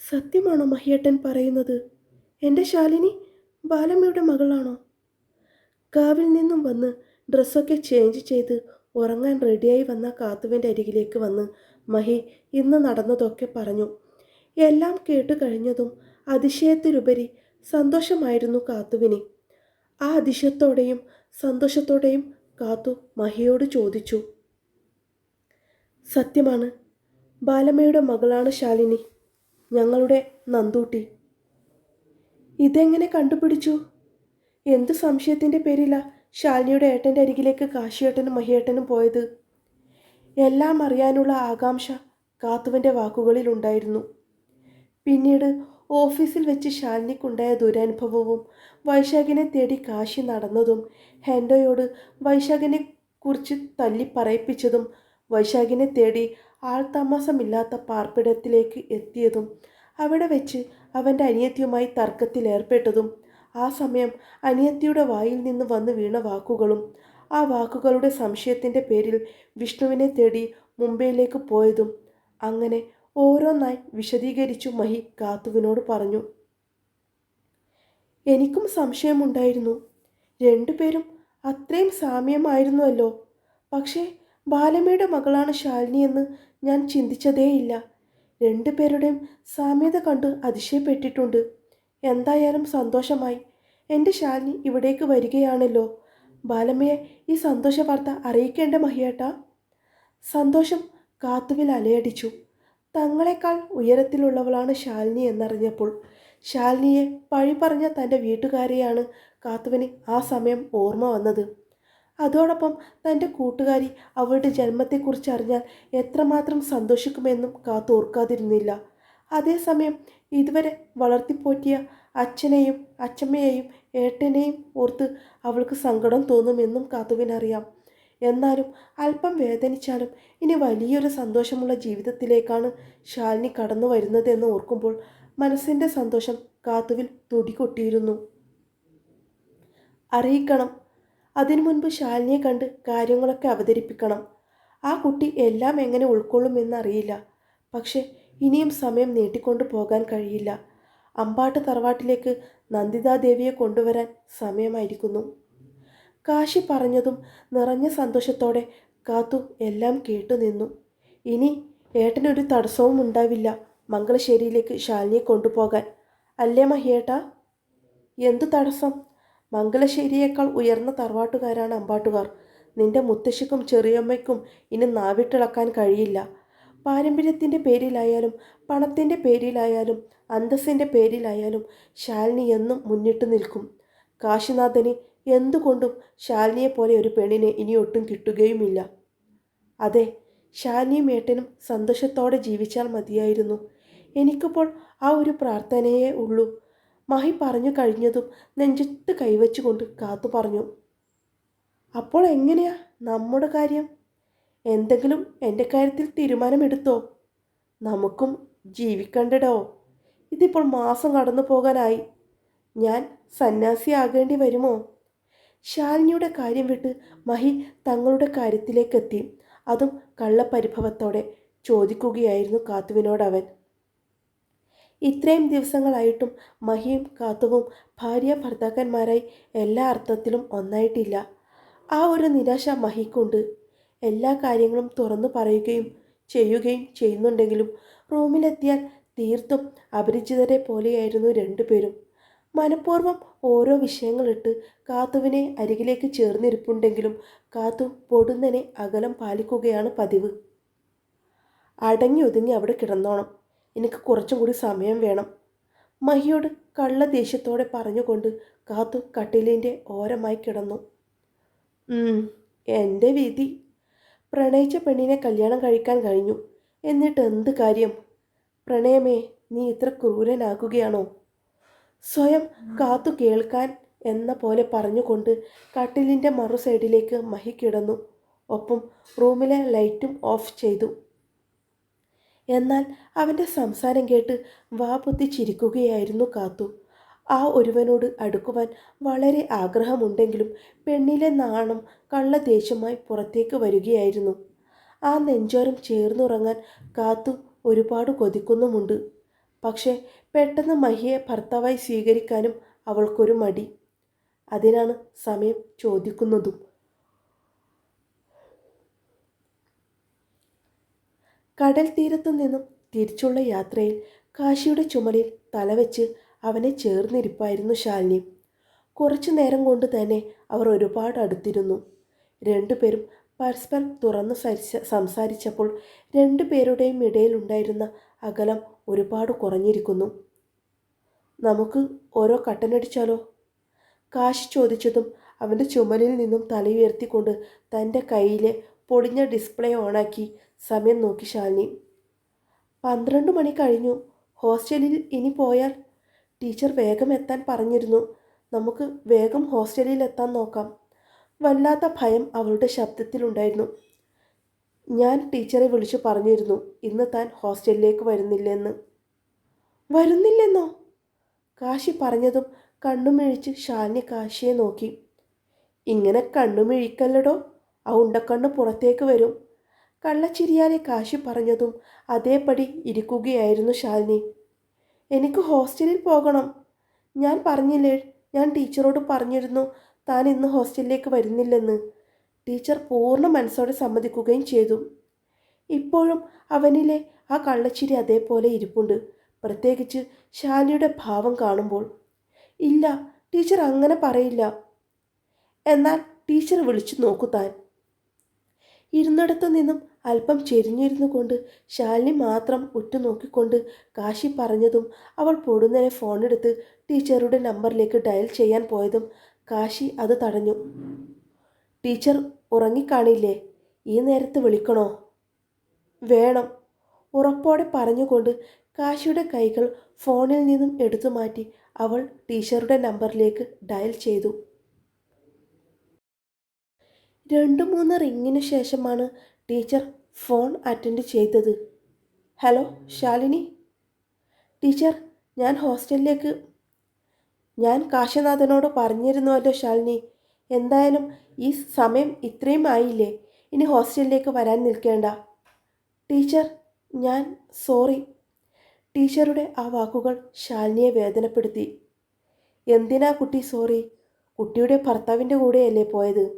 സത്യമാണോ മഹിയട്ടൻ പറയുന്നത്? എന്റെ ശാലിനി ബാലമ്മയുടെ മകളാണോ? കാവിൽ നിന്നും വന്ന് ഡ്രസ്സൊക്കെ ചേഞ്ച് ചെയ്ത് ഉറങ്ങാൻ റെഡിയായി വന്ന കാത്തുവിന്റെ അരികിലേക്ക് വന്ന് മഹി ഇന്ന് നടന്നതൊക്കെ പറഞ്ഞു. എല്ലാം കേട്ട് കഴിഞ്ഞതും അതിശയത്തിലുപരി സന്തോഷമായിരുന്നു കാത്തുവിന്. ആ അതിശയത്തോടെയും സന്തോഷത്തോടെയും കാത്തു മഹിയോട് ചോദിച്ചു. സത്യമാണ് ബാലമ്മയുടെ മകളാണ് ശാലിനി. ഞങ്ങളുടെ നന്ദൂട്ടി. ഇതെങ്ങനെ കണ്ടുപിടിച്ചു? എന്ത് സംശയത്തിന്റെ പേരിലാ ശാലിനിയുടെ ഏട്ടന്റെ അരികിലേക്ക് കാശിയേട്ടനും മഹിയേട്ടനും പോയത്? എല്ലാം അറിയാനുള്ള ആകാംക്ഷ കാത്തുവിന്റെ വാക്കുകളിൽ ഉണ്ടായിരുന്നു. പിന്നീട് ഓഫീസിൽ വെച്ച് ശാലിനിക്കുണ്ടായ ദുരനുഭവവും വൈശാഖിനെ തേടി കാശി നടന്നതും ഹെൻഡോയോട് വൈശാഖിനെ കുറിച്ച് തല്ലി പറയിപ്പിച്ചതും വൈശാഖിനെ തേടി ആൾതാമസമില്ലാത്ത പാർപ്പിടത്തിലേക്ക് എത്തിയതും അവിടെ വെച്ച് അവന്റെ അനിയത്തിയുമായി തർക്കത്തിലേർപ്പെട്ടതും ആ സമയം അനിയത്തിയുടെ വായിൽ നിന്ന് വന്ന് വീണ വാക്കുകളും ആ വാക്കുകളുടെ സംശയത്തിന്റെ പേരിൽ വിഷ്ണുവിനെ തേടി മുംബൈയിലേക്ക് പോയതും അങ്ങനെ ഓരോന്നായി വിശദീകരിച്ചു മഹി കാത്തുവിനോട് പറഞ്ഞു. എനിക്കും സംശയമുണ്ടായിരുന്നു. രണ്ടുപേരും അത്രയും സാമ്യമായിരുന്നുവല്ലോ. പക്ഷേ ബാലമ്മയുടെ മകളാണ് ശാലിനി എന്ന് ഞാൻ ചിന്തിച്ചതേയില്ല. രണ്ടുപേരുടെയും സാമ്യത കണ്ട് അതിശയപ്പെട്ടിട്ടുണ്ട്. എന്തായാലും സന്തോഷമായി. എന്റെ ശാലിനി ഇവിടേക്ക് വരികയാണല്ലോ. ബാലമ്മയെ ഈ സന്തോഷ വാർത്ത അറിയിക്കേണ്ട മഹിയേട്ടാ. സന്തോഷം കാത്തുവിൽ അലയടിച്ചു. തങ്ങളെക്കാൾ ഉയരത്തിലുള്ളവളാണ് ശാലിനി എന്നറിഞ്ഞപ്പോൾ ശാലിനിയെ പഴി പറഞ്ഞ തന്റെ വീട്ടുകാരെയാണ് കാത്തുവിന് ആ സമയം ഓർമ്മ വന്നത്. അതോടൊപ്പം തന്റെ കൂട്ടുകാരി അവളുടെ ജന്മത്തെക്കുറിച്ച് അറിഞ്ഞാൽ എത്രമാത്രം സന്തോഷിക്കുമെന്നും കാത്തോർക്കാതിരുന്നില്ല അതേസമയം ഇതുവരെ വളർത്തിപ്പോറ്റിയ അച്ഛനെയും അച്ഛമ്മയെയും ഏട്ടനെയും ഓർത്ത് അവൾക്ക് സങ്കടം തോന്നുമെന്നും കാത്തുവിനറിയാം. എന്നാലും അല്പം വേദനിച്ചാലും ഇനി വലിയൊരു സന്തോഷമുള്ള ജീവിതത്തിലേക്കാണ് ശാലിനി കടന്നു വരുന്നതെന്ന് ഓർക്കുമ്പോൾ മനസ്സിന്റെ സന്തോഷം കാത്തുവിൽ തുടികൊട്ടിയിരുന്നു. അറിയിക്കണം അതിനു മുൻപ് ശാലിനിയെ കണ്ട് കാര്യങ്ങളൊക്കെ അവതരിപ്പിക്കണം. ആ കുട്ടി എല്ലാം എങ്ങനെ ഉൾക്കൊള്ളുമെന്നറിയില്ല. പക്ഷേ ഇനിയും സമയം നീട്ടിക്കൊണ്ടു പോകാൻ കഴിയില്ല. അമ്പാട്ട് തറവാട്ടിലേക്ക് നന്ദിതാദേവിയെ കൊണ്ടുവരാൻ സമയമായിരിക്കുന്നു. കാശി പറഞ്ഞതും നിറഞ്ഞ സന്തോഷത്തോടെ കാത്തു എല്ലാം കേട്ടു നിന്നു. ഇനി ഏട്ടനൊരു തടസ്സവും ഉണ്ടാവില്ല മംഗളശ്ശേരിയിലേക്ക് ശാലിനിയെ കൊണ്ടുപോകാൻ. അല്ലേ മഹിയേട്ടാ എന്തു തടസ്സം? മംഗലശ്ശേരിയേക്കാൾ ഉയർന്ന തറവാട്ടുകാരാണ് അമ്പാട്ടുകാർ. നിന്റെ മുത്തശ്ശിക്കും ചെറിയമ്മയ്ക്കും ഇനി നാവിട്ടിളക്കാൻ കഴിയില്ല. പാരമ്പര്യത്തിന്റെ പേരിലായാലും പണത്തിന്റെ പേരിലായാലും അന്തസ്സിന്റെ പേരിലായാലും ശാലിനി എന്നും മുന്നിട്ട് നിൽക്കും. കാശിനാഥന് എന്തുകൊണ്ടും ശാലിനിയെ പോലെ ഒരു പെണ്ണിനെ ഇനി ഒട്ടും കിട്ടുകയുമില്ല. അതെ ശാലിനിയും ഏട്ടനും സന്തോഷത്തോടെ ജീവിച്ചാൽ മതിയായിരുന്നു. എനിക്കിപ്പോൾ ആ ഒരു പ്രാർത്ഥനയേ ഉള്ളൂ. മഹി പറഞ്ഞു കഴിഞ്ഞതും നെഞ്ചത്ത് കൈവച്ചുകൊണ്ട് കാത്തു പറഞ്ഞു. അപ്പോൾ എങ്ങനെയാ നമ്മുടെ കാര്യം? എന്തെങ്കിലും എന്റെ കാര്യത്തിൽ തീരുമാനമെടുത്തോ? നമുക്കും ജീവിക്കണ്ടടോ? ഇതിപ്പോൾ മാസം കടന്നു പോകാനായി. ഞാൻ സന്യാസിയാകേണ്ടി വരുമോ? ശാലിനിയുടെ കാര്യം വിട്ട് മഹി തങ്ങളുടെ കാര്യത്തിലേക്കെത്തി. അതും കള്ളപരിഭവത്തോടെ ചോദിക്കുകയായിരുന്നു കാത്തുവിനോടവൻ. ഇത്രയും ദിവസങ്ങളായിട്ടും മഹിയും കാത്തുവും ഭാര്യ ഭർത്താക്കന്മാരായി എല്ലാ അർത്ഥത്തിലും ഒന്നായിട്ടില്ല. ആ ഒരു നിരാശ മഹിക്കുണ്ട്. എല്ലാ കാര്യങ്ങളും തുറന്നു പറയുകയും ചെയ്യുകയും ചെയ്യുന്നുണ്ടെങ്കിലും റൂമിലെത്തിയാൽ തീർത്തും അപരിചിതരെ പോലെയായിരുന്നു രണ്ടുപേരും. മനഃപൂർവം ഓരോ വിഷയങ്ങളിട്ട് കാത്തുവിനെ അരികിലേക്ക് ചേർന്നിരിപ്പുണ്ടെങ്കിലും കാത്തു പൊടുന്നനെ അകലം പാലിക്കുകയാണ് പതിവ്. അടങ്ങി ഒതുങ്ങി അവിടെ കിടന്നോണം. എനിക്ക് കുറച്ചും കൂടി സമയം വേണം. മഹിയോട് കള്ള ദേഷ്യത്തോടെ പറഞ്ഞുകൊണ്ട് കാത്തു കട്ടിലിന്റെ ഓരമായി കിടന്നു. എന്റെ വിധി. പ്രണയിച്ച പെണ്ണിനെ കല്യാണം കഴിക്കാൻ കഴിഞ്ഞു. എന്നിട്ട് എന്ത് കാര്യം? പ്രണയമേ നീ ഇത്ര ക്രൂരനാകുകയാണോ? സ്വയം കാത്തു കേൾക്കാൻ എന്ന പോലെ പറഞ്ഞുകൊണ്ട് കട്ടിലിന്റെ മറു സൈഡിലേക്ക് മഹി കിടന്നു. ഒപ്പം റൂമിലെ ലൈറ്റും ഓഫ് ചെയ്തു. എന്നാൽ അവന്റെ സംസാരം കേട്ട് വാ പൊത്തി ചിരിക്കുകയായിരുന്നു കാത്തു. ആ ഒരുവനോട് അടുക്കുവാൻ വളരെ ആഗ്രഹമുണ്ടെങ്കിലും പെണ്ണിലെ നാണം കള്ളദേശമായി പുറത്തേക്ക് വരികയായിരുന്നു. ആ നെഞ്ചോരം ചേർന്നുറങ്ങാൻ കാത്തു ഒരുപാട് കൊതിക്കുന്നുമുണ്ട്. പക്ഷേ പെട്ടെന്ന് മഹിയെ ഭർത്താവായി സ്വീകരിക്കാനും അവൾക്കൊരു മടി. അതിനാണ് സമയം ചോദിക്കുന്നതും. കടൽ തീരത്തു നിന്നും തിരിച്ചുള്ള യാത്രയിൽ കാശിയുടെ ചുമലിൽ തലവെച്ച് അവനെ ചേർന്നിരിപ്പായിരുന്നു ശാലിനി. കുറച്ചു നേരം കൊണ്ട് തന്നെ അവർ ഒരുപാട് അടുത്തിരുന്നു. രണ്ടുപേരും പരസ്പരം തുറന്നു സരിച്ച- സംസാരിച്ചപ്പോൾ രണ്ടുപേരുടെയും ഇടയിലുണ്ടായിരുന്ന അകലം ഒരുപാട് കുറഞ്ഞിരിക്കുന്നു. നമുക്ക് ഓരോ കട്ടനടിച്ചാലോ കാശി ചോദിച്ചതും അവന്റെ ചുമലിൽ നിന്നും തലയുയർത്തിക്കൊണ്ട് തന്റെ കയ്യിലെ പൊടിഞ്ഞ ഡിസ്പ്ലേ ഓണാക്കി സമയം നോക്കി ശാലിനി. പന്ത്രണ്ട് മണി കഴിഞ്ഞു. ഹോസ്റ്റലിൽ ഇനി പോയാൽ ടീച്ചർ വേഗം എത്താൻ പറഞ്ഞിരുന്നു. നമുക്ക് വേഗം ഹോസ്റ്റലിൽ എത്താൻ നോക്കാം. വല്ലാത്ത ഭയം അവളുടെ ശബ്ദത്തിലുണ്ടായിരുന്നു. ഞാൻ ടീച്ചറെ വിളിച്ചു പറഞ്ഞിരുന്നു. ഇന്ന് താൻ ഹോസ്റ്റലിലേക്ക് വരുന്നില്ലെന്ന്. വരുന്നില്ലെന്നോ? കാശി പറഞ്ഞതും കണ്ണുമിഴിച്ച് ശാലിനി കാശിയെ നോക്കി. ഇങ്ങനെ കണ്ണുമിഴിക്കല്ലടോ? ആ ഉണ്ടക്കണ്ണ് പുറത്തേക്ക് വരും. കള്ളച്ചിരിയാലെ കാശി പറഞ്ഞതും അതേപടി ഇരിക്കുകയായിരുന്നു ശാലിനി. എനിക്ക് ഹോസ്റ്റലിൽ പോകണം. ഞാൻ പറഞ്ഞില്ലേ ഞാൻ ടീച്ചറോട് പറഞ്ഞിരുന്നു താൻ ഇന്ന് ഹോസ്റ്റലിലേക്ക് വരുന്നില്ലെന്ന്. ടീച്ചർ പൂർണ മനസ്സോടെ സമ്മതിക്കുകയും ചെയ്തു. ഇപ്പോഴും അവനിലെ ആ കള്ളച്ചിരി അതേപോലെ ഇരിപ്പുണ്ട്. പ്രത്യേകിച്ച് ശാലിയുടെ ഭാവം കാണുമ്പോൾ. ഇല്ല ടീച്ചർ അങ്ങനെ പറയില്ല. എന്നാൽ ടീച്ചർ വിളിച്ചു നോക്കൂ താൻ. ഇരുന്നിടത്തു നിന്നും അല്പം ചെരിഞ്ഞിരുന്നു കൊണ്ട് ശാലിനി മാത്രം ഉറ്റുനോക്കിക്കൊണ്ട് കാശി പറഞ്ഞതും അവൾ പൊടുന്നനെ ഫോണെടുത്ത് ടീച്ചറുടെ നമ്പറിലേക്ക് ഡയൽ ചെയ്യാൻ പോയതും കാശി അത് തടഞ്ഞു. ടീച്ചർ ഉറങ്ങിക്കാണില്ലേ? ഈ നേരത്ത് വിളിക്കണോ? വേണം. ഉറപ്പോടെ പറഞ്ഞുകൊണ്ട് കാശിയുടെ കൈകൾ ഫോണിൽ നിന്നും എടുത്തു മാറ്റി അവൾ ടീച്ചറുടെ നമ്പറിലേക്ക് ഡയൽ ചെയ്തു. രണ്ട് മൂന്ന് റിങ്ങിന് ശേഷമാണ് ടീച്ചർ ഫോൺ അറ്റൻഡ് ചെയ്തത്. ഹലോ ശാലിനി. ടീച്ചർ ഞാൻ ഹോസ്റ്റലിലേക്ക്. ഞാൻ കാശനാഥനോട് പറഞ്ഞിരുന്നുവല്ലോ ശാലിനി. എന്തായാലും ഈ സമയം ഇത്രയും ആയില്ലേ? ഇനി ഹോസ്റ്റലിലേക്ക് വരാൻ നിൽക്കേണ്ട. ടീച്ചർ ഞാൻ സോറി. ടീച്ചറുടെ ആ വാക്കുകൾ ശാലിനിയെ വേദനപ്പെടുത്തി. എന്തിനാ കുട്ടി സോറി? കുട്ടിയുടെ ഭർത്താവിന്റെ കൂടെയല്ലേ പോയത്?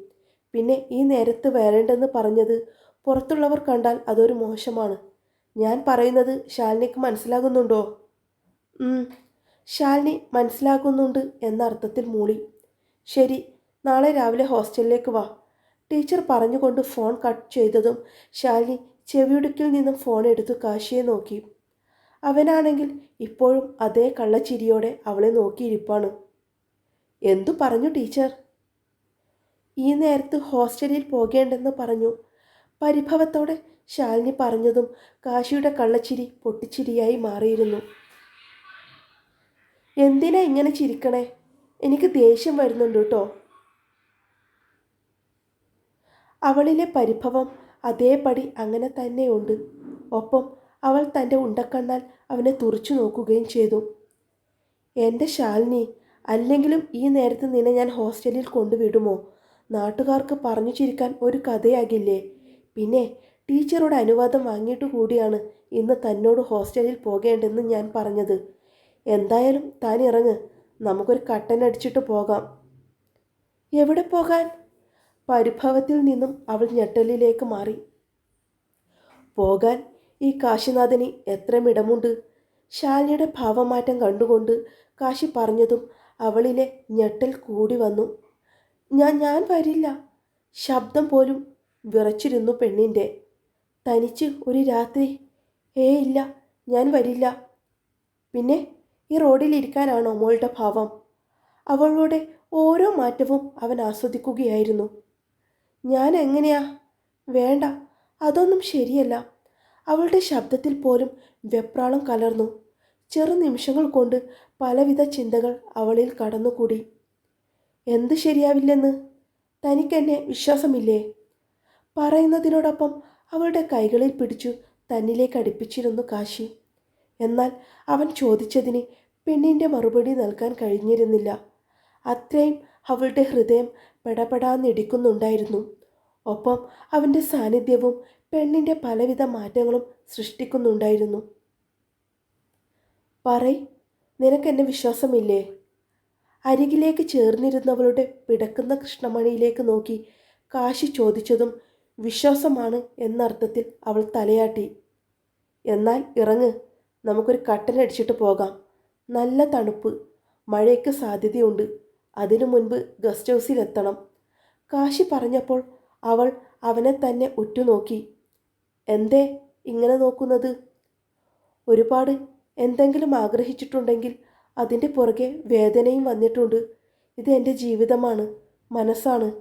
പിന്നെ ഈ നേരത്ത് വരേണ്ടെന്ന് പറഞ്ഞത് പുറത്തുള്ളവർ കണ്ടാൽ അതൊരു മോശമാണ്. ഞാൻ പറയുന്നത് ശാലിനിക്ക് മനസ്സിലാകുന്നുണ്ടോ? ശാലിനി മനസ്സിലാക്കുന്നുണ്ട് എന്ന അർത്ഥത്തിൽ മൂളി. ശരി നാളെ രാവിലെ ഹോസ്റ്റലിലേക്ക് വാ. ടീച്ചർ പറഞ്ഞുകൊണ്ട് ഫോൺ കട്ട് ചെയ്തതും ശാലിനി ചെവിയുടുക്കിൽ നിന്നും ഫോൺ എടുത്തു കാശിയെ നോക്കി. അവനാണെങ്കിൽ ഇപ്പോഴും അതേ കള്ളച്ചിരിയോടെ അവളെ നോക്കിയിരിപ്പാണ്. എന്തു പറഞ്ഞു ടീച്ചർ? ഈ നേരത്ത് ഹോസ്റ്റലിൽ പോകേണ്ടെന്ന് പറഞ്ഞു. പരിഭവത്തോടെ ശാലിനി പറഞ്ഞതും കാശിയുടെ കള്ളച്ചിരി പൊട്ടിച്ചിരിയായി മാറിയിരുന്നു. എന്തിനാ ഇങ്ങനെ ചിരിക്കണേ? എനിക്ക് ദേഷ്യം വരുന്നുണ്ട് കേട്ടോ അവളിലെ പരിഭവം അതേപടി അങ്ങനെ തന്നെയുണ്ട്. ഒപ്പം അവൾ തന്റെ ഉണ്ടക്കണ്ണാൽ അവനെ തുറച്ചു നോക്കുകയും ചെയ്തു. എന്റെ ശാലിനി അല്ലെങ്കിലും ഈ നേരത്ത് നിന്നെ ഞാൻ ഹോസ്റ്റലിൽ കൊണ്ടുവിടുമോ? നാട്ടുകാർക്ക് പറഞ്ഞു ചിരിക്കാൻ ഒരു കഥയാകില്ലേ? പിന്നെ ടീച്ചറോട് അനുവാദം വാങ്ങിയിട്ട് കൂടിയാണ് ഇന്ന് തന്നോട് ഹോസ്റ്റലിൽ പോകേണ്ടെന്ന് ഞാൻ പറഞ്ഞത്. എന്തായാലും താൻ ഇറങ്ങ് നമുക്കൊരു കട്ടൻ അടിച്ചിട്ട് പോകാം. എവിടെ പോകാൻ? പരിഭവത്തിൽ നിന്നും അവൾ ഞെട്ടലിലേക്ക് മാറി. പോകാൻ ഈ കാശിനാഥന് എത്ര ഇടമുണ്ട് ശാലിനിയുടെ ഭാവമാറ്റം കണ്ടുകൊണ്ട് കാശി പറഞ്ഞതും അവളിലെ ഞെട്ടൽ കൂടി വന്നു. ഞാൻ ഞാൻ വരില്ല. ശബ്ദം പോലും വിറച്ചിരുന്നു പെണ്ണിന്റെ. തനിച്ച് ഒരു രാത്രി ഏ ഇല്ല ഞാൻ വരില്ല. പിന്നെ ഈ റോഡിലിരിക്കാനാണോ മോളുടെ ഭാവം? അവളുടെ ഓരോ മാറ്റവും അവൻ ആസ്വദിക്കുകയായിരുന്നു. ഞാൻ എങ്ങനെയാ? വേണ്ട അതൊന്നും ശരിയല്ല. അവളുടെ ശബ്ദത്തിൽ പോലും വെപ്രാളം കലർന്നു. ചെറു നിമിഷങ്ങൾ കൊണ്ട് പലവിധ ചിന്തകൾ അവളിൽ കടന്നുകൂടി. എന്ത് ശരിയാവില്ലെന്ന്? തനിക്കെന്നെ വിശ്വാസമില്ലേ? പറയുന്നതിനോടൊപ്പം അവളുടെ കൈകളിൽ പിടിച്ചു തന്നിലേക്ക് അടുപ്പിച്ചിരുന്നു കാശി. എന്നാൽ അവൻ ചോദിച്ചതിന് പെണ്ണിന്റെ മറുപടി നൽകാൻ കഴിഞ്ഞിരുന്നില്ല. അത്രയും അവളുടെ ഹൃദയം പെടപെടാന്നിടിക്കുന്നുണ്ടായിരുന്നു. ഒപ്പം അവന്റെ സാന്നിധ്യവും പെണ്ണിന്റെ പലവിധ മാറ്റങ്ങളും സൃഷ്ടിക്കുന്നുണ്ടായിരുന്നു. പറയ് നിനക്കെന്നെ വിശ്വാസമില്ലേ? അരികിലേക്ക് ചേർന്നിരുന്നവളുടെ പിടക്കുന്ന കൃഷ്ണമണിയിലേക്ക് നോക്കി കാശി ചോദിച്ചതും വിശ്വാസമാണ് എന്നർത്ഥത്തിൽ അവൾ തലയാട്ടി. എന്നാൽ ഇറങ്ങ് നമുക്കൊരു കട്ടനടിച്ചിട്ട് പോകാം. നല്ല തണുപ്പ് മഴയ്ക്ക് സാധ്യതയുണ്ട്. അതിനു മുൻപ് ഗസ്റ്റ് ഹൗസിലെത്തണം. കാശി പറഞ്ഞപ്പോൾ അവൾ അവനെ തന്നെ ഉറ്റുനോക്കി. എന്തേ ഇങ്ങനെ നോക്കുന്നത്? ഒരുപാട് എന്തെങ്കിലും ആഗ്രഹിച്ചിട്ടുണ്ടെങ്കിൽ അതിന്റെ പുറകെ വേദനയും വന്നിട്ടുണ്ട്. ഇത് എന്റെ ജീവിതമാണ് മനസ്സാണ്.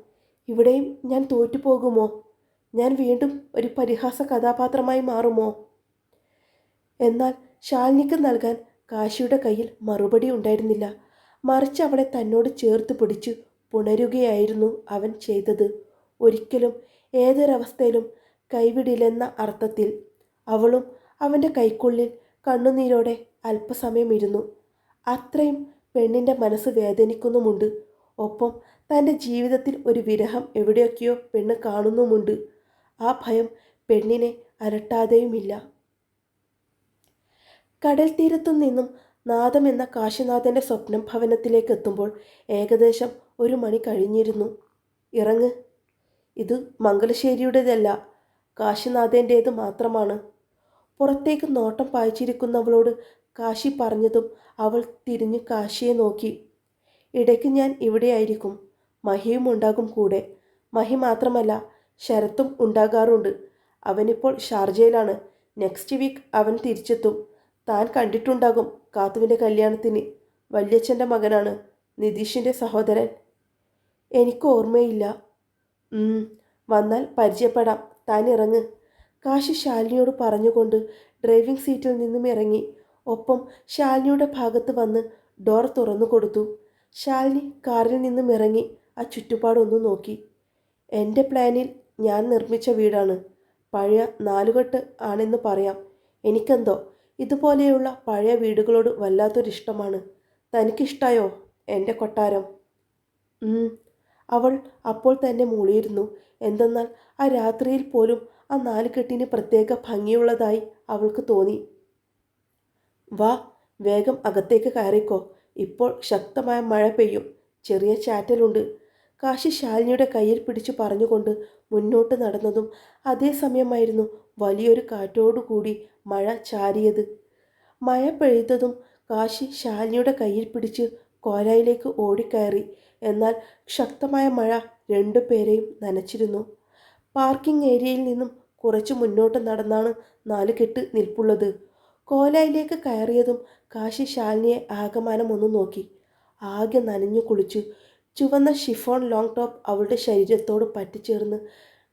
ഇവിടെയും ഞാൻ തോറ്റുപോകുമോ? ഞാൻ വീണ്ടും ഒരു പരിഹാസ കഥാപാത്രമായി മാറുമോ? എന്നാൽ ശാലിനിക്ക് നൽകാൻ കാശിയുടെ കയ്യിൽ മറുപടി ഉണ്ടായിരുന്നില്ല. മറിച്ച് അവളെ തന്നോട് ചേർത്ത് പിടിച്ച് പുണരുകയായിരുന്നു അവൻ ചെയ്തത്. ഒരിക്കലും ഏതൊരവസ്ഥയിലും കൈവിടില്ലെന്ന അർത്ഥത്തിൽ. അവളും അവന്റെ കൈക്കുള്ളിൽ കണ്ണുനീരോടെ അല്പസമയം ഇരുന്നു അത്രയും പെണ്ണിന്റെ മനസ്സ് വേദനിക്കുന്നുമുണ്ട്. ഒപ്പം തന്റെ ജീവിതത്തിൽ ഒരു വിരഹം എവിടെയൊക്കെയോ പെണ്ണ് കാണുന്നുമുണ്ട്. ആ ഭയം പെണ്ണിനെ അലട്ടാതെയുമില്ല. കടൽ തീരത്തു നിന്നും നാദം എന്ന കാശിനാഥന്റെ സ്വപ്നം ഭവനത്തിലേക്ക് എത്തുമ്പോൾ ഏകദേശം ഒരു മണി കഴിഞ്ഞിരുന്നു. ഇറങ്ങ്. ഇത് മംഗലശ്ശേരിയുടേതല്ല കാശിനാഥന്റേത് മാത്രമാണ്. പുറത്തേക്ക് നോട്ടം പായിച്ചിരിക്കുന്നവളോട് കാശി പറഞ്ഞതും അവൾ തിരിഞ്ഞ് കാശിയെ നോക്കി. ഇടയ്ക്ക് ഞാൻ ഇവിടെയായിരിക്കും. മഹിയും ഉണ്ടാകും കൂടെ. മഹി മാത്രമല്ല ശരത്തും ഉണ്ടാകാറുണ്ട്. അവനിപ്പോൾ ഷാർജയിലാണ്. നെക്സ്റ്റ് വീക്ക് അവൻ തിരിച്ചെത്തും. താൻ കണ്ടിട്ടുണ്ടാകും കാത്തുവിന്റെ കല്യാണത്തിന്. വല്യച്ഛന്റെ മകനാണ്. നിതീഷിന്റെ സഹോദരൻ. എനിക്ക് ഓർമ്മയില്ല. വന്നാൽ പരിചയപ്പെടാം. താൻ ഇറങ്ങ്. കാശി ശാലിനിയോട് പറഞ്ഞുകൊണ്ട് ഡ്രൈവിംഗ് സീറ്റിൽ നിന്നും ഇറങ്ങി. ഒപ്പം ശാലിനിയുടെ ഭാഗത്ത് വന്ന് ഡോർ തുറന്നു കൊടുത്തു. ശാലിനി കാറിൽ നിന്നും ഇറങ്ങി ആ ചുറ്റുപാടൊന്നു നോക്കി. എന്റെ പ്ലാനിൽ ഞാൻ നിർമ്മിച്ച വീടാണ്. പഴയ നാലുകെട്ട് ആണെന്ന് പറയാം. എനിക്കെന്തോ ഇതുപോലെയുള്ള പഴയ വീടുകളോട് വല്ലാത്തൊരിഷ്ടമാണ്. തനിക്കിഷ്ടായോ എന്റെ കൊട്ടാരം? അവൾ അപ്പോൾ തന്നെ മൂളിയിരുന്നു. എന്തെന്നാൽ ആ രാത്രിയിൽ പോലും ആ നാലുകെട്ടിന് പ്രത്യേക ഭംഗിയുള്ളതായി അവൾക്ക് തോന്നി. വാ വേഗം അകത്തേക്ക് കയറിക്കോ. ഇപ്പോൾ ശക്തമായ മഴ പെയ്യും. ചെറിയ ചാറ്റലുണ്ട്. കാശി ശാലിനിയുടെ കയ്യിൽ പിടിച്ചു പറഞ്ഞുകൊണ്ട് മുന്നോട്ട് നടന്നതും അതേ സമയമായിരുന്നു വലിയൊരു കാറ്റോടുകൂടി മഴ ചാരിയത്. മഴ പെയ്തതും കാശി ശാലിനിയുടെ കയ്യിൽ പിടിച്ച് കോലയിലേക്ക് ഓടിക്കയറി. എന്നാൽ ശക്തമായ മഴ രണ്ടു പേരെയും നനച്ചിരുന്നു. പാർക്കിംഗ് ഏരിയയിൽ നിന്നും കുറച്ച് മുന്നോട്ട് നടന്നാണ് നാലുകെട്ട് നിൽപ്പുള്ളത്. കോലായിലേക്ക് കയറിയതും കാശി ശാലിനിയെ ആകമാനം ഒന്ന് നോക്കി. ആകെ നനഞ്ഞു കുളിച്ചു ചുവന്ന ഷിഫോൺ ലോങ് ടോപ്പ് അവളുടെ ശരീരത്തോട് പറ്റിച്ചേർന്ന്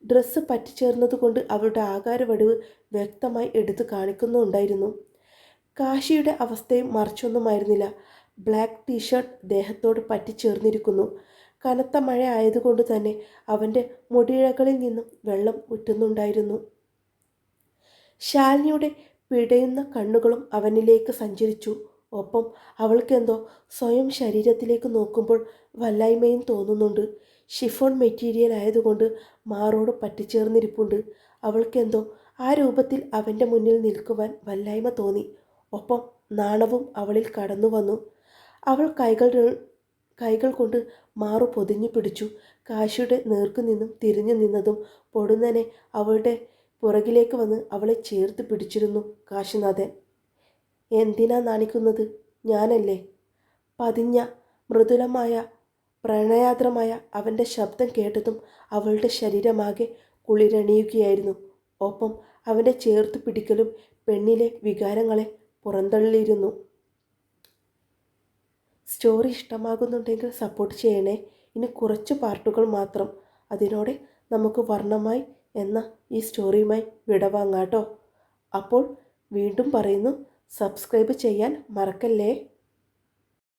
ഡ്രസ്സ് പറ്റിച്ചേർന്നതുകൊണ്ട് അവളുടെ ആകാരവടിവ് വ്യക്തമായി എടുത്തു കാണിക്കുന്നുണ്ടായിരുന്നു. കാശിയുടെ അവസ്ഥയും മറിച്ചൊന്നുമായിരുന്നില്ല. Black T shirt ദേഹത്തോട് പറ്റിച്ചേർന്നിരിക്കുന്നു. കനത്ത മഴ ആയതുകൊണ്ട് തന്നെ അവന്റെ മുടിയിഴകളിൽ നിന്നും വെള്ളം ഉറ്റുന്നുണ്ടായിരുന്നു ശാലിനിയുടെ പിടയുന്ന കണ്ണുകളും അവനിലേക്ക് സഞ്ചരിച്ചു. ഒപ്പം അവൾക്കെന്തോ സ്വയം ശരീരത്തിലേക്ക് നോക്കുമ്പോൾ വല്ലായ്മയും തോന്നുന്നുണ്ട്. ഷിഫോൺ മെറ്റീരിയൽ ആയതുകൊണ്ട് മാറോട് പറ്റിച്ചേർന്നിരിപ്പുണ്ട്. അവൾക്കെന്തോ ആ രൂപത്തിൽ അവന്റെ മുന്നിൽ നിൽക്കുവാൻ വല്ലായ്മ തോന്നി. ഒപ്പം നാണവും അവളിൽ കടന്നു വന്നു. അവൾ കൈകൾ കൈകൾ കൊണ്ട് മാറു പൊതിഞ്ഞു പിടിച്ചു. കാശിയുടെ നേർക്കു നിന്നും തിരിഞ്ഞു നിന്നതും പൊടുന്നനെ അവളുടെ പുറകിലേക്ക് വന്ന് അവളെ ചേർത്ത് പിടിച്ചിരുന്നു കാശിനാഥൻ. എന്തിനാ നാണിക്കുന്നത്? ഞാനല്ലേ? പതിഞ്ഞ മൃദുലമായ പ്രണയാദ്രമായ അവന്റെ ശബ്ദം കേട്ടതും അവളുടെ ശരീരമാകെ കുളിരണിയുകയായിരുന്നു. ഒപ്പം അവന്റെ ചേർത്ത് പിടിക്കലും പെണ്ണിലെ വികാരങ്ങളെ പുറന്തള്ളിയിരുന്നു. സ്റ്റോറി ഇഷ്ടമാകുന്നുണ്ടെങ്കിൽ സപ്പോർട്ട് ചെയ്യണേ. ഇനി കുറച്ച് പാർട്ടുകൾ മാത്രം. അതിനോടെ നമുക്ക് വർണമായി എന്ന ഈ സ്റ്റോറിയുമായി വിടവാങ്ങാട്ടോ അപ്പോൾ വീണ്ടും പറയുന്നു സബ്സ്ക്രൈബ് ചെയ്യാൻ മറക്കല്ലേ?